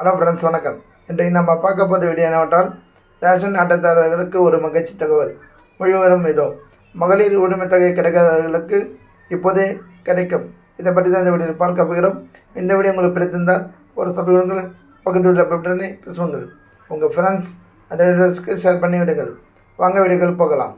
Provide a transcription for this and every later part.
Hello friends வணக்கம். இன்றைக்கு நம்ம பார்க்க போகிற வீடியோ என்னவென்றால் ரேஷன் அட்டைதாரர்களுக்கு ஒரு மகிழ்ச்சி தகவல். முழுவதும் இதோ மகளிர் உரிமை தொகை கிடைக்காதவர்களுக்கு இப்போதே கிடைக்கும். இதை பற்றி தான் இந்த வீடியோ பார்க்க போகிறோம். இந்த வீடியோ உங்களுக்கு பிடித்திருந்தால் ஒரு சபைகள் பக்கத்தில் உள்ள பட்டனை உங்கள் ஃப்ரெண்ட்ஸ் அட்டைக்கு ஷேர் பண்ணி விடுங்கள் வாங்க வீடியோக்கள் போகலாம்.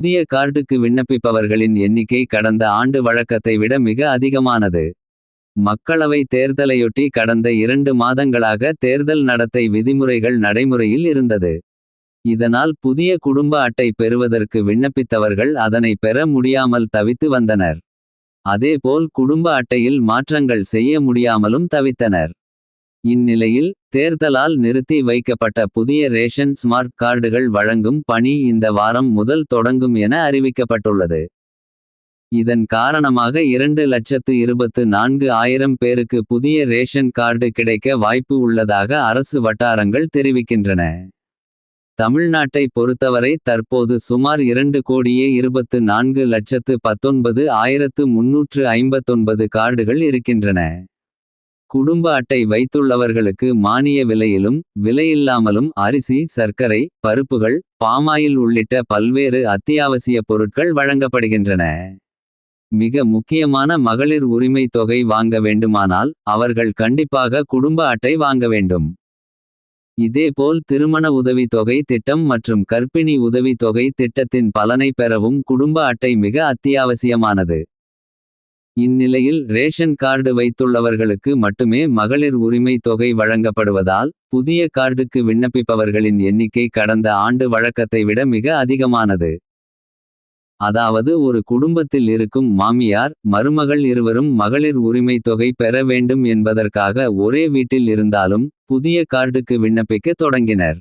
புதிய கார்டுக்கு விண்ணப்பிப்பவர்களின் எண்ணிக்கை கடந்த ஆண்டு வழக்கத்தை விட மிக அதிகமானது. மக்களவை தேர்தலையொட்டி கடந்த இரண்டு மாதங்களாக தேர்தல் நடத்தை விதிமுறைகள் நடைமுறையில் இருந்தது. இதனால் புதிய குடும்ப அட்டை பெறுவதற்கு விண்ணப்பித்தவர்கள் அதனை பெற முடியாமல் தவித்து வந்தனர். அதேபோல் குடும்ப அட்டையில் மாற்றங்கள் செய்ய முடியாமலும் தவித்தனர். இந்நிலையில் தேர்தலால் நிறுத்தி வைக்கப்பட்ட புதிய ரேஷன் ஸ்மார்ட் கார்டுகள் வழங்கும் பணி இந்த வாரம் முதல் தொடங்கும் என அறிவிக்கப்பட்டுள்ளது. இதன் காரணமாக இரண்டு லட்சத்து இருபத்து நான்கு ஆயிரம் பேருக்கு புதிய ரேஷன் கார்டு கிடைக்க வாய்ப்பு உள்ளதாக அரசு வட்டாரங்கள் தெரிவிக்கின்றன. தமிழ்நாட்டை பொறுத்தவரை தற்போது சுமார் இரண்டு கோடியே இருபத்து நான்கு லட்சத்து பத்தொன்பது ஆயிரத்து முன்னூற்று ஐம்பத்தொன்பது கார்டுகள் இருக்கின்றன. குடும்ப அட்டை வைத்துள்ளவர்களுக்கு மானிய விலையிலும் விலையில்லாமலும் அரிசி சர்க்கரை பருப்புகள் பாமாயில் உள்ளிட்ட பல்வேறு அத்தியாவசிய பொருட்கள் வழங்கப்படுகின்றன. மிக முக்கியமான மகளிர் உரிமை தொகை வாங்க வேண்டுமானால் அவர்கள் கண்டிப்பாக குடும்ப அட்டை வாங்க வேண்டும். இதேபோல் திருமண உதவி தொகை திட்டம் மற்றும் கர்ப்பிணி உதவி தொகை திட்டத்தின் பலனை பெறவும் குடும்ப அட்டை மிக அத்தியாவசியமானது. இந்நிலையில் ரேஷன் கார்டு வைத்துள்ளவர்களுக்கு மட்டுமே மகளிர் உரிமை தொகை வழங்கப்படுவதால் புதிய கார்டுக்கு விண்ணப்பிப்பவர்களின் எண்ணிக்கை கடந்த ஆண்டு வழக்கத்தை விட மிக அதிகமானது. அதாவது ஒரு குடும்பத்தில் இருக்கும் மாமியார் மருமகள் இருவரும் மகளிர் உரிமை தொகை பெற வேண்டும் என்பதற்காக ஒரே வீட்டில் இருந்தாலும் புதிய கார்டுக்கு விண்ணப்பிக்க தொடங்கினர்.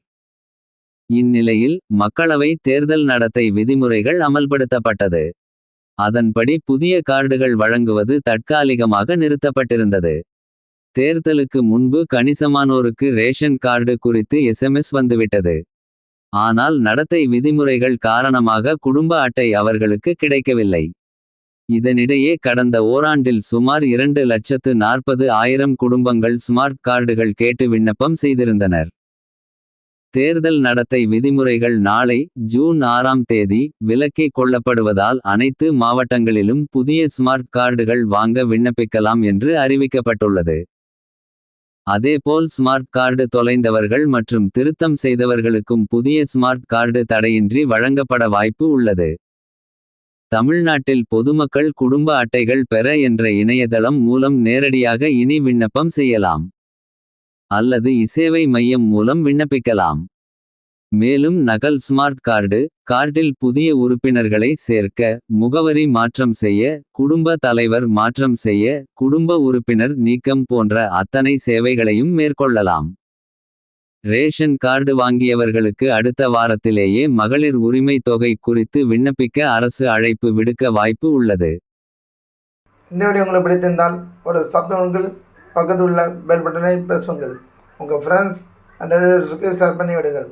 இந்நிலையில் மக்களவை தேர்தல் நடத்தை விதிமுறைகள் அமல்படுத்தப்பட்டது. அதன்படி புதிய கார்டுகள் வழங்குவது தற்காலிகமாக நிறுத்தப்பட்டிருந்தது. தேர்தலுக்கு முன்பு கணிசமானோருக்கு ரேஷன் கார்டு குறித்து எஸ்எம்எஸ் வந்துவிட்டது. ஆனால் நடத்தை விதிமுறைகள் காரணமாக குடும்ப அட்டை அவர்களுக்கு கிடைக்கவில்லை. இதனிடையே கடந்த ஓராண்டில் சுமார் இரண்டு லட்சத்து நாற்பது ஆயிரம் குடும்பங்கள் ஸ்மார்ட் கார்டுகள் கேட்டு விண்ணப்பம் செய்திருந்தனர். தேர்தல் நடத்தை விதிமுறைகள் நாளை ஜூன் ஆறாம் தேதி விலக்கிக் கொள்ளப்படுவதால் அனைத்து மாவட்டங்களிலும் புதிய ஸ்மார்ட் கார்டுகள் வாங்க விண்ணப்பிக்கலாம் என்று அறிவிக்கப்பட்டுள்ளது. அதேபோல் ஸ்மார்ட் கார்டு தொலைந்தவர்கள் மற்றும் திருத்தம் செய்தவர்களுக்கும் புதிய ஸ்மார்ட் கார்டு தடையின்றி வழங்கப்பட வாய்ப்பு உள்ளது. தமிழ்நாட்டில் பொதுமக்கள் குடும்ப அட்டைகள் பெற என்ற இணையதளம் மூலம் நேரடியாக இனி விண்ணப்பம் செய்யலாம். அல்லது இசேவை மையம் மூலம் விண்ணப்பிக்கலாம். மேலும் நகல் ஸ்மார்ட் கார்டு கார்டில் புதிய உறுப்பினர்களை சேர்க்க முகவரி மாற்றம் செய்ய குடும்ப தலைவர் மாற்றம் செய்ய குடும்ப உறுப்பினர் நீக்கம் போன்ற அத்தனை சேவைகளையும் மேற்கொள்ளலாம். ரேஷன் கார்டு வாங்கியவர்களுக்கு அடுத்த வாரத்திலேயே மகளிர் உரிமை தொகை குறித்து விண்ணப்பிக்க அரசு அழைப்பு விடுக்க வாய்ப்பு உள்ளது. இந்த வீடியோ உங்களுக்கு பிடித்திருந்தால் ஒரு சப்ஸ்கிரைபர்கள் பக்கத்தில் உள்ள பெல் பட்டனை பேசுவாங்கள் உங்கள் ஃப்ரெண்ட்ஸ் அந்த ஷேர் பண்ணி விடுங்கள்.